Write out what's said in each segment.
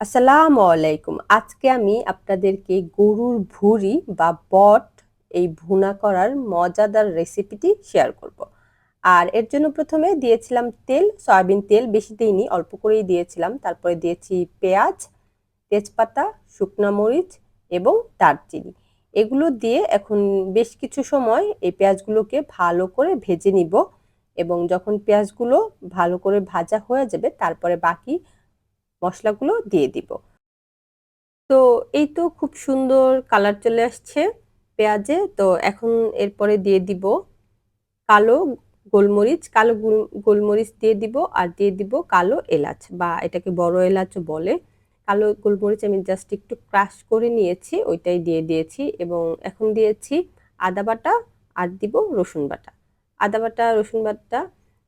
আসসালামু আলাইকুম। আজকে আমি আপনাদেরকে গরুর ভুঁড়ি বা বট এই ভুনা করার মজাদার রেসিপিটি শেয়ার করব। আর এর জন্য প্রথমে দিয়েছিলাম তেল, সয়াবিন তেল, বেশি দিইনি, অল্প করেই দিয়েছিলাম। তারপরে দিয়েছি পেঁয়াজ, তেজপাতা, শুকনা মরিচ এবং দারচিনি। এগুলো দিয়ে এখন বেশ কিছু সময় এই পেঁয়াজগুলোকে ভালো করে ভেজে নিব এবং যখন পেঁয়াজগুলো ভালো করে ভাজা হয়ে যাবে, তারপরে বাকি মশলাগুলো দিয়ে দিব। তো এই তো খুব সুন্দর কালার চলে আসছে পেঁয়াজে। তো এখন এরপরে দিয়ে দিব কালো গোলমরিচ। কালো গোলমরিচ দিয়ে দিব আর দিয়ে দিব কালো এলাচ বা এটাকে বড় এলাচও বলে। কালো গোলমরিচ আমি জাস্ট একটু ক্রাশ করে নিয়েছি, ওইটাই দিয়ে দিয়েছি এবং এখন দিয়েছি আদা বাটা আর দিব রসুন বাটা। আদা বাটা, রসুন বাটা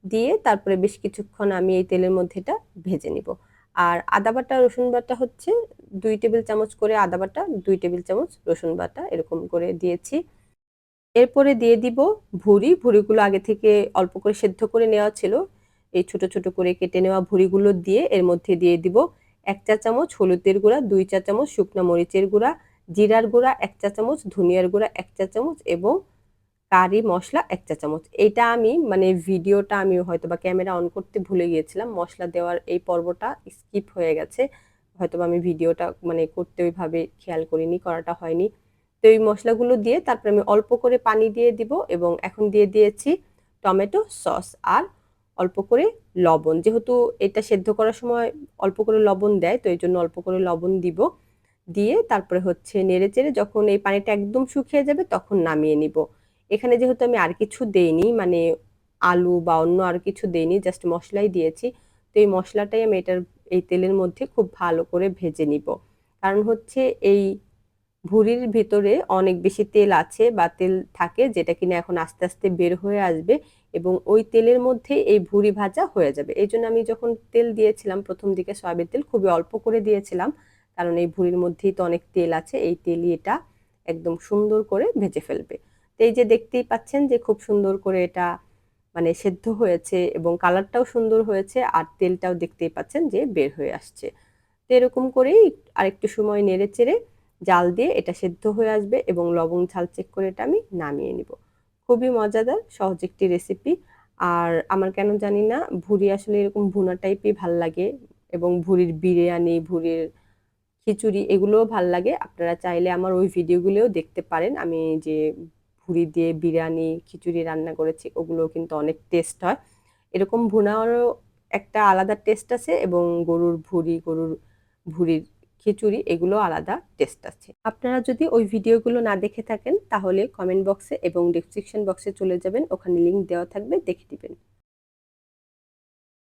দিয়ে তারপরে বেশ কিছুক্ষণ আমি এই তেলের মধ্যে এটা ভেজে নিব। আর আদা বাটা, রসুন বাটা হচ্ছে দুই টেবিল চামচ করে আদা বাটা, দুই টেবিল চামচ রসুন বাটা এরকম করে দিয়েছি। এরপরে দিয়ে দিব ভুড়ি। ভুড়িগুলো আগে থেকে অল্প করে সেদ্ধ করে নেওয়া ছিল। এই ছোট ছোট করে কেটে নেওয়া ভুড়িগুলো দিয়ে এর মধ্যে দিয়ে দিব এক চা চামচ হলুদের গুঁড়া, দুই চা চামচ শুকনো মরিচের গুঁড়া, জিরার গুঁড়া এক চা চামচ, ধনিয়ার গুঁড়া এক চা চামচ এবং কারি মশলা এক চা চামচ। এটা আমি মানে ভিডিওটা আমি হয়তো বা ক্যামেরা অন করতে ভুলে গিয়েছিলাম, মশলা দেওয়ার এই পর্বটা স্কিপ হয়ে গেছে। হয়তো বা আমি ভিডিওটা মানে করতে ওইভাবে খেয়াল করিনি, করাটা হয়নি। তো এই মশলাগুলো দিয়ে তারপরে আমি অল্প করে পানি দিয়ে দিব এবং এখন দিয়ে দিয়েছি টমেটো সস আর অল্প করে লবণ। যেহেতু এটা সেদ্ধ করার সময় অল্প করে লবণ দেয়, তো এই জন্য অল্প করে লবণ দিব। দিয়ে তারপরে হচ্ছে নেড়ে চেড়ে যখন এই পানিটা একদম শুকিয়ে যাবে তখন নামিয়ে নিব। এখানে যেহেতু আমি আর কিছু দেইনি মানে আলু বা অন্য আর কিছু দেইনি জাস্ট মশলাই দিয়েছি, তো এই মশলাটাই আমি এটার, এই তেলের মধ্যে খুব ভালো করে ভেজে নিব। কারণ হচ্ছে এই ভুড়ির ভিতরে অনেক বেশি তেল আছে বা তেল থাকে যেটা কিনা এখন আস্তে আস্তে বের হয়ে আসবে এবং ওই তেলের মধ্যে এই ভুড়ি ভাজা হয়ে যাবে। এই জন্য আমি যখন তেল দিয়েছিলাম, প্রথম দিকে সয়াবিন তেল খুবই অল্প করে দিয়েছিলাম, কারণ এই ভুড়ির মধ্যেই তো অনেক তেল আছে, এই তেলই এটা একদম সুন্দর করে ভেজে ফেলবে। এই যে দেখতেই পাচ্ছেন যে খুব সুন্দর করে এটা মানে সেদ্ধ হয়েছে এবং কালারটাও সুন্দর হয়েছে আর তেলটাও দেখতেই পাচ্ছেন যে বের হয়ে আসছে। তো এরকম করেই আরেকটু সময় নেড়ে চেড়ে জাল দিয়ে এটা সেদ্ধ হয়ে আসবে এবং লবণ ঝাল চেক করে এটা আমি নামিয়ে নিব। খুবই মজাদার, সহজ একটি রেসিপি আর আমার কেন জানি না ভুড়ি আসলে এরকম ভুনা টাইপই ভালো লাগে এবং ভুড়ির বিরিয়ানি ভুড়ির খিচুড়ি এগুলোও ভালো লাগে। আপনারা চাইলে আমার ওই ভিডিওগুলোও দেখতে পারেন। আমি যে ভুড়ি দিয়ে বিরিয়ানি, খিচুড়ি রান্না করেছি ওগুলো কিন্তু অনেক টেস্ট হয়। এরকম ভুনারও একটা আলাদা টেস্ট আছে এবং গরুর ভুড়ি, গরুর ভুড়ির খিচুড়ি, এগুলো আলাদা টেস্ট আছে। আপনারা যদি ওই ভিডিওগুলো না দেখে থাকেন, তাহলে কমেন্ট বক্সে এবং ডিসক্রিপশন বক্সে চলে যাবেন। ওখানে লিঙ্ক দেওয়া থাকবে, দেখে দিবেন